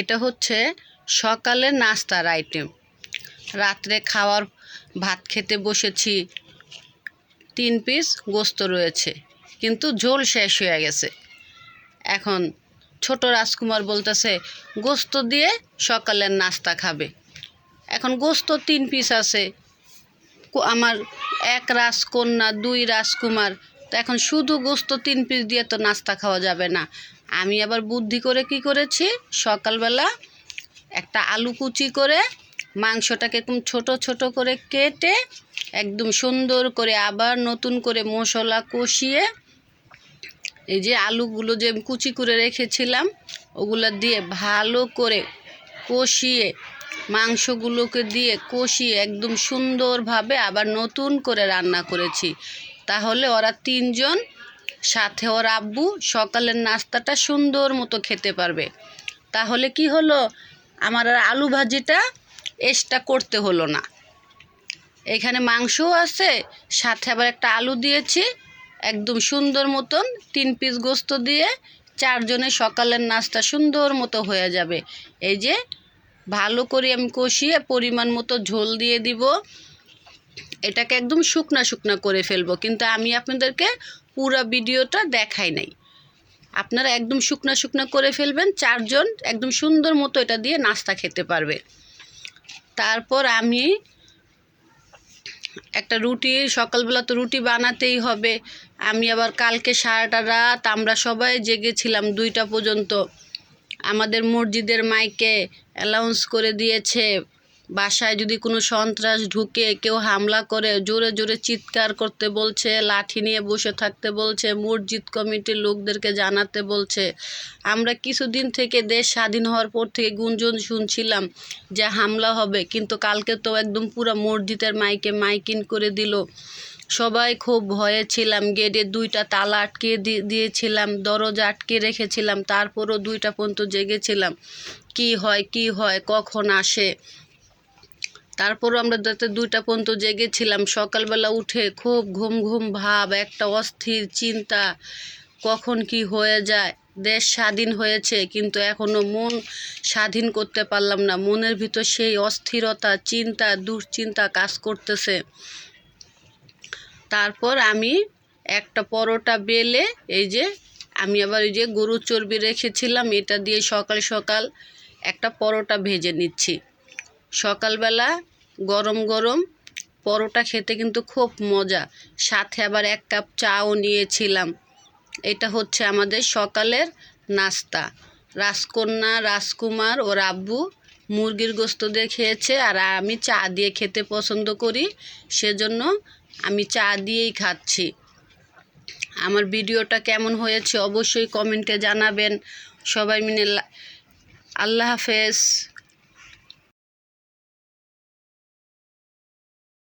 এটা হচ্ছে সকালের নাস্তার আইটেম রাত্রে খাওয়ার ভাত খেতে বসেছি, তিন পিস গোস্ত রয়েছে, কিন্তু ঝোল শেষ হয়ে গেছে। এখন ছোট রাজকুমার বলতেছে, গোস্ত দিয়ে সকালের নাস্তা খাবে। এখন গোস্ত তিন পিস আছে। আমার এক রাজকন্যা, দুই রাজকুমার, তো এখন শুধু গোস্ত তিন পিস দিয়ে তো নাস্তা খাওয়া যাবে না। আমি আবার বুদ্ধি করে কি করেছি? সকালবেলা একটা আলু কুচি করে মাংসটাকে একদম ছোট ছোট করে কেটে একদম সুন্দর করে আবার নতুন করে মশলা কষিয়ে এই যে আলুগুলো যে কুচি করে রেখেছিলাম, ওগুলো দিয়ে ভালো করে কষিয়ে মাংসগুলোকে দিয়ে কষিয়ে একদম সুন্দরভাবে আবার নতুন করে রান্না করেছি। তাহলে ওরা তিনজন সাথে ওর আব্বু সকালের নাস্তাটা সুন্দর মতো খেতে পারবে। তাহলে কি হলো? আমার আর আলু ভাজিটা এক্সট্রা করতে হলো না। এখানে মাংসও আছে, সাথে আবার একটা আলু দিয়েছি, একদম সুন্দর মতন তিন পিস গোস্ত দিয়ে চারজনের সকালের নাস্তা সুন্দর মতো হয়ে যাবে। এই যে ভালো করে আমি কষিয়ে পরিমাণ মতো ঝোল দিয়ে দিব। এটাকে একদম শুকনা শুকনা করে ফেলব, কিন্তু আমি আপনাদেরকে পুরো ভিডিওটা দেখাই নাই। আপনারা একদম শুকনা শুকনা করে ফেলবেন, চারজন একদম সুন্দর মতো এটা দিয়ে নাস্তা খেতে পারবে। তারপর আমি একটা রুটি, সকালবেলা তো রুটি বানাতেই হবে। আমি আবার কালকে সারাটা রাত আমরা সবাই জেগেছিলাম দুইটা পর্যন্ত। আমাদের মসজিদের মাইকে অ্যালাউন্স করে দিয়েছে। বাসায় যদি কোনো সন্ত্রাস ঢুকে, কেউ হামলা করে, জোরে জোরে চিৎকার করতে বলছে, লাঠি নিয়ে বসে থাকতে বলছে, মসজিদ কমিটির লোকদেরকে জানাতে বলছে। আমরা কিছুদিন থেকে দেশ স্বাধীন হওয়ার পর থেকে গুঞ্জন শুনছিলাম যে হামলা হবে, কিন্তু কালকে তো একদম পুরো মসজিদের মাইকে মাইকিন করে দিল। সবাই খুব ভয়ে ছিলাম, গেটে দুইটা তালা আটকে দিয়েছিলাম, দরজা আটকে রেখেছিলাম, তারপরও দুইটা পর্যন্ত জেগেছিলাম। কি হয় কি হয়, কখন আসে? তারপরও আমরা যাতে দুইটা পর্যন্ত জেগেছিলাম, সকালবেলা উঠে খুব ঘুম ঘুম ভাব, একটা অস্থির চিন্তা, কখন কি হয়ে যায়, দেশ স্বাধীন হয়েছে, কিন্তু এখনও মন স্বাধীন করতে পারলাম না। মনের ভিতর সেই অস্থিরতা, চিন্তা, দুশ্চিন্তা কাজ করতেছে। তারপর আমি একটা পরোটা বেলে, এই যে আমি আবার এই যে গরুর চর্বি রেখেছিলাম, এটা দিয়ে সকাল সকাল একটা পরোটা ভেজে নিচ্ছি। সকালবেলা গরম গরম, পরোটা খেতে কিন্তু খুব মজা। সাথে আবার এক কাপ চাও নিয়েছিলাম। এটা হচ্ছে আমাদের সকালের নাস্তা। রাজকন্যা, রাজকুমার ও রাব্বু মুরগির গোস্ত দিয়ে খেয়েছে আর আমি চা দিয়ে খেতে পছন্দ করি, সেজন্য আমি চা দিয়েই খাচ্ছি। আমার ভিডিওটা কেমন হয়েছে অবশ্যই কমেন্টে জানাবেন। সবাই মিলে আল্লাহ হাফেজ।